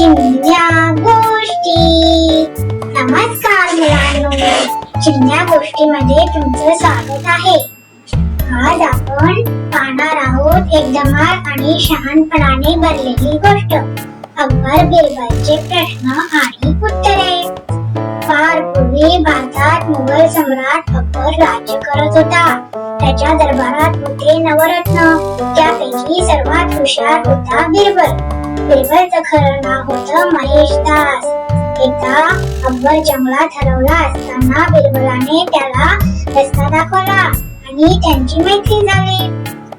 चिमण्या गोष्टी. नमस्कार मुलांनो चिमण्या गोष्टीमध्ये तुमचं स्वागत आहे. आज आपण पाहणार आहोत एक धमाल आणि शहाणपणाने भरलेली गोष्ट. अकबर बिरबलचे प्रश्न आणि उत्तरे. फार पूर्वी भारतात मुघल सम्राट अकबर राज्य करत होता. त्याच्या दरबारात होते नवरत्न. त्यापैकी सर्वात हुशार होता बिरबल. बिरबलचं खरं नाव होतं महेश दास एकदा अकबर जंगलात हरवला असताना बिरबलाने त्याला रस्ता दाखवला आणि त्यांची मैत्री झाली.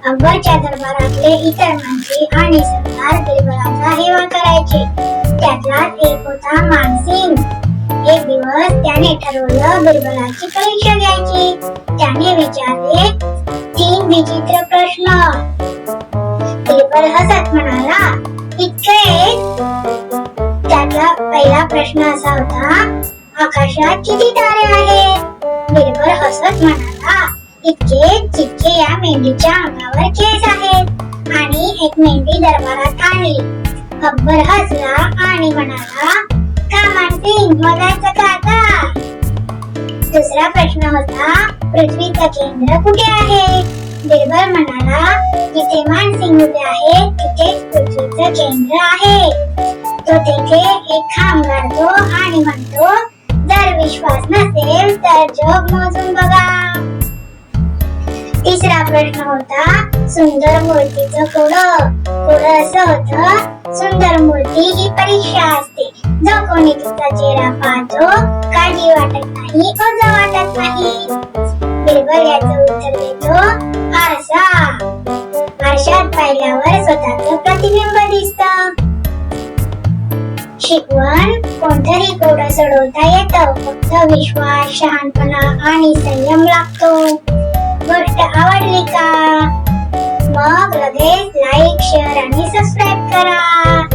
अकबरच्या दरबारातले इतर मंत्री आणि सरदार बिरबलाचा हेवा करायचे. त्यातला एक होता मानसिंग. एक दिवस त्याने ठरवलं बिरबलाची परीक्षा घ्यायची. त्याने विचारले तीन विचित्र प्रश्न. बिरबल हसत म्हणाला इतके त्यातला पहिला प्रश्न असा होता आकाशात किती तारे आहेत? बिरबल हसत म्हणाला इतके जितके या मेंढीच्या अंगावर केस आहेत. आणि एक मेंढी दरबारात आणली अकबर हसला आणि म्हणाला का मानसिंग मगाचं का दुसरा प्रश्न होता पृथ्वीचं केंद्र कुठे आहे? बिरबल म्हणाला जिथे मानसिंग उभे आहे तिथेच पृथ्वीचं केंद्र आहे. तो तेथे एक खांब गाडतो आणि म्हणतो जर विश्वास नसेल तर जग मोजून बघा. तिसरा प्रश्न होता सुंदर मूर्तीचं कोडं कोडं असं होतं सुंदर मूर्ती ही परीक्षा असते. जो कोणी तिचा चेहरा पाहतो काळजी वाटत नाही ओझ वाटत नाही. बिरबल याचं आरसा आरशात पाहिल्यावर स्वतःच प्रतिबिंब दिसत. शिकवण कोणतंही कोड सोडवता येतं फक्त विश्वास शहाणपणा आणि संयम लागतो. गोष्ट आवडली का? मग लगेच लाईक शेअर आणि सबस्क्राईब करा.